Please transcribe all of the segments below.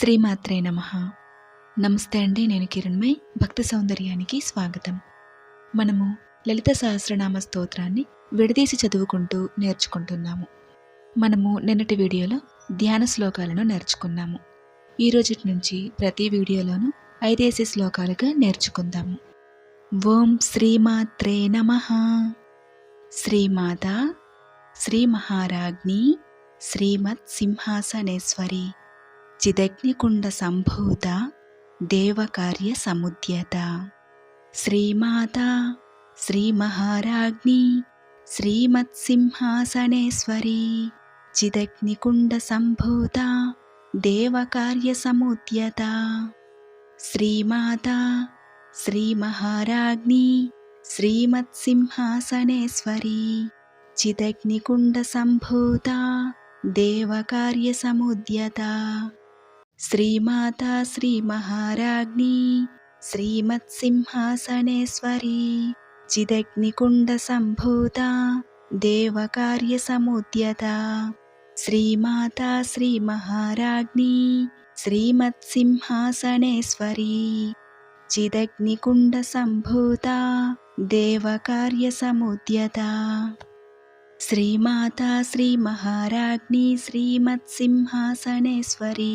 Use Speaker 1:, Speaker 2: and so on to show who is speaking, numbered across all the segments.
Speaker 1: శ్రీమాత్రే నమ. నమస్తే అండి నేను కిరణ్మయ్. భక్తి సౌందర్యానికి స్వాగతం. మనము లలిత సహస్రనామ స్తోత్రాన్ని విడదీసి చదువుకుంటూ నేర్చుకుంటున్నాము. మనము నిన్నటి వీడియోలో ధ్యాన శ్లోకాలను నేర్చుకున్నాము. ఈ రోజు నుంచి ప్రతి వీడియోలోనూ ఐదేసి శ్లోకాలుగా నేర్చుకుందాము. ఓం శ్రీమాత్రే నమ. శ్రీమాత శ్రీ మహారాజ్ని శ్రీమత్ సింహాసనేశ్వరి. చిదగ్నికుండ సంభూత దేవకార్య సముద్యత. శ్రీమాత శ్రీ మహారాజ్ఞి శ్రీమత్సింహాసనేశ్వరి. చిదగ్నికుండ సంభూత దేవకార్య సముద్యత. శ్రీమాత శ్రీ మహారాజ్ఞి శ్రీమత్సింహాసనేశ్వరి. చిదగ్నికుండ సంభూత దేవకార్య సముద్యత. శ్రీమాతా శ్రీ మహారాజ్ఞి శ్రీమత్సింహాసనేశ్వరీ చిదగ్నికుండ సంభూత దేవకార్య సముద్యత శ్రీమాతా శ్రీ మహారాజ్ఞి శ్రీమత్సింహాసనేశ్వరీ చిదగ్నికుండ సంభూత దేవకార్య సముద్యత శ్రీమాతా శ్రీ మహారాజ్ఞి శ్రీమత్సింహాసనేశ్వరీ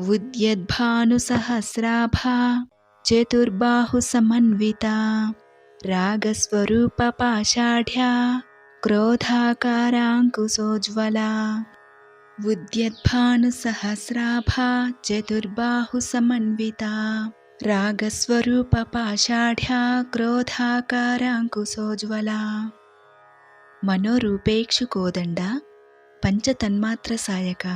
Speaker 1: క్రోధాకారాంకుశోజ్వల. ఉద్యద్భాను సహస్రాభ చతుర్బాహు సమన్విత రాగస్వరూప పాషాఢ్య క్రోధాకారాంకుశోజ్వల. ఉద్యద్భానుసహస్రాభ చతుర్బాహు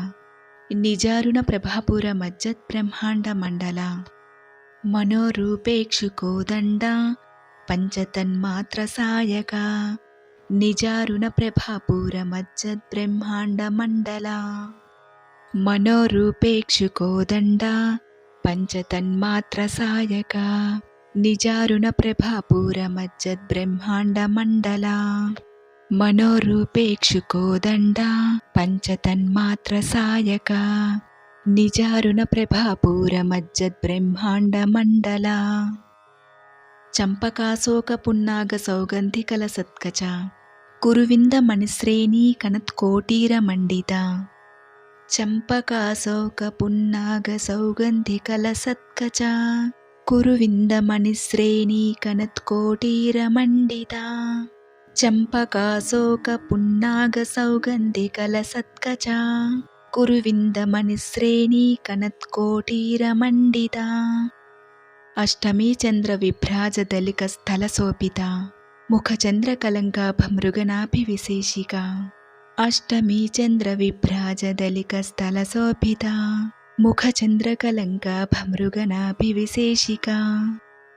Speaker 1: నిజారుణ ప్రభాపుర మజ్జత్ బ్రహ్మాండ మండల. మనోరూపేక్షు కోదండ పంచతన్మాత్ర సాయక. నిజారుణ ప్రభాపుర మజ్జత్ బ్రహ్మాండ మండల. మనోరూపేక్షు కోదండ పంచతన్మాత్ర సాయక. నిజారుణ ప్రభాపుర మజ్జత్ బ్రహ్మాండ మండల. మనోరూపేక్షుకోదండ పంచతన్మాత్ర సాయక నిజారుణ ప్రభాపూర మజ్జద్ మండల. చంపకాశోక పున్నాగ సౌగంధికల సత్కచ. కురువింద మణిశ్రేణీ కనత్కోటీర మండిత. చంపకాశోక పున్నాగ సౌగంధికల సత్కచ. కురువింద మణిశ్రేణీ కనత్కోటీర మండిత. చంపకాశోక పున్నాగ సౌగంధికల సత్కచ. కురువిందమణిశ్రేణీ కనత్కోటీర మండిత. అష్టమీ చంద్ర విభ్రాజ దళిక స్థల శోభిత. ముఖ చంద్ర కలంకాభ మృగనాభి విశేషిక. అష్టమీ చంద్ర విభ్రాజ దళిక స్థల శోభిత. ముఖ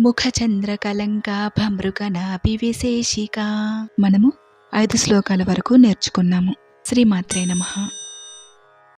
Speaker 1: సమన్విత విశేషిక మనము ఐదు శ్లోకాల వరకు నేర్చుకున్నాము. శ్రీమాత్రే నమః.